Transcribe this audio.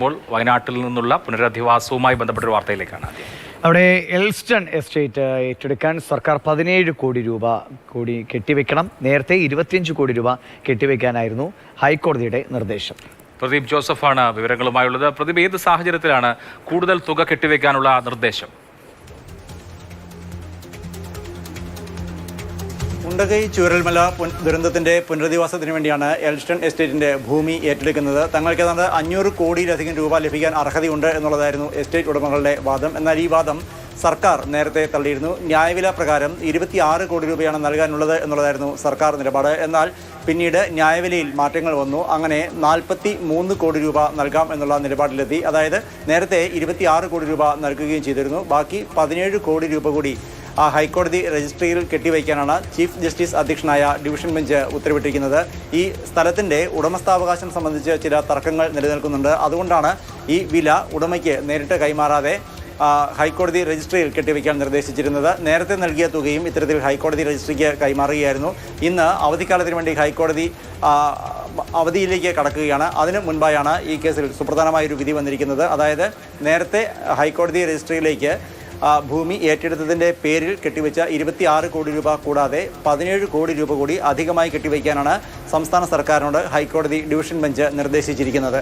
ഇപ്പോൾ വയനാട്ടിൽ നിന്നുള്ള പുനരധിവാസവുമായി ബന്ധപ്പെട്ട വാർത്തയിലേക്കാണ് ആദ്യം. അവിടെ എൽസ്റ്റൺ എസ്റ്റേറ്റ് ഏറ്റെടുക്കാൻ സർക്കാർ പതിനേഴ് കോടി രൂപ കൂടി കെട്ടിവെക്കണം. നേരത്തെ ഇരുപത്തിയഞ്ച് കോടി രൂപ കെട്ടിവെക്കാനായിരുന്നു ഹൈക്കോടതിയുടെ നിർദ്ദേശം. പ്രദീപ് ജോസഫാണ് വിവരങ്ങളുമായുള്ളത്. പ്രദീപ് ഏത് സാഹചര്യത്തിലാണ് കൂടുതൽ തുക കെട്ടിവെക്കാനുള്ള നിർദ്ദേശം? ഉണ്ടകൈ ചൂരൽമല ദുരന്തത്തിന്റെ പുനരധിവാസത്തിന് വേണ്ടിയാണ് എൽസ്റ്റൺ എസ്റ്റേറ്റിന്റെ ഭൂമി ഏറ്റെടുക്കുന്നത്. തങ്ങൾക്ക് ഏതാണ്ട് അഞ്ഞൂറ് കോടിയിലധികം രൂപ ലഭിക്കാൻ അർഹതയുണ്ട് എന്നുള്ളതായിരുന്നു എസ്റ്റേറ്റ് ഉടമകളുടെ വാദം. എന്നാൽ ഈ വാദം സർക്കാർ നേരത്തെ തള്ളിയിരുന്നു. ന്യായവില പ്രകാരം ഇരുപത്തിയാറ് കോടി രൂപയാണ് നൽകാനുള്ളത് എന്നുള്ളതായിരുന്നു സർക്കാർ നിലപാട്. എന്നാൽ പിന്നീട് ന്യായവിലയിൽ മാറ്റങ്ങൾ വന്നു. അങ്ങനെ നാൽപ്പത്തി മൂന്ന് കോടി രൂപ നൽകാം എന്നുള്ള നിലപാടിലെത്തി. അതായത് നേരത്തെ ഇരുപത്തിയാറ് കോടി രൂപ നൽകുകയും ചെയ്തിരുന്നു. ബാക്കി പതിനേഴ് കോടി രൂപ കൂടി ആ ഹൈക്കോടതി രജിസ്ട്രിയിൽ കെട്ടിവയ്ക്കാനാണ് ചീഫ് ജസ്റ്റിസ് അധ്യക്ഷനായ ഡിവിഷൻ ബെഞ്ച് ഉത്തരവിട്ടിരിക്കുന്നത്. ഈ സ്ഥലത്തിന്റെ ഉടമസ്ഥാവകാശം സംബന്ധിച്ച് ചില തർക്കങ്ങൾ നിലനിൽക്കുന്നുണ്ട്. അതുകൊണ്ടാണ് ഈ വില ഉടമയ്ക്ക് നേരിട്ട് കൈമാറാതെ ഹൈക്കോടതി രജിസ്ട്രിയിൽ കെട്ടിവയ്ക്കാൻ നിർദ്ദേശിച്ചിരുന്നത്. നേരത്തെ നൽകിയ തുകയും ഇത്തരത്തിൽ ഹൈക്കോടതി രജിസ്ട്രിക്ക് കൈമാറുകയായിരുന്നു. ഇന്ന് അവധിക്കാലത്തിന് വേണ്ടി ഹൈക്കോടതി അവധിയിലേക്ക് കടക്കുകയാണ്. അതിനു മുൻപായാണ് ഈ കേസിൽ സുപ്രധാനമായൊരു വിധി വന്നിരിക്കുന്നത്. അതായത് നേരത്തെ ഹൈക്കോടതി രജിസ്ട്രിയിലേക്ക് ഭൂമി ഏറ്റെടുത്തതിന്റെ പേരിൽ കെട്ടിവെച്ച ഇരുപത്തിയാറ് കോടി രൂപ കൂടാതെ പതിനേഴ് കോടി രൂപ കൂടി അധികമായി കെട്ടിവയ്ക്കാനാണ് സംസ്ഥാന സർക്കാരിനോട് ഹൈക്കോടതി ഡിവിഷൻ ബെഞ്ച് നിർദ്ദേശിച്ചിരിക്കുന്നത്.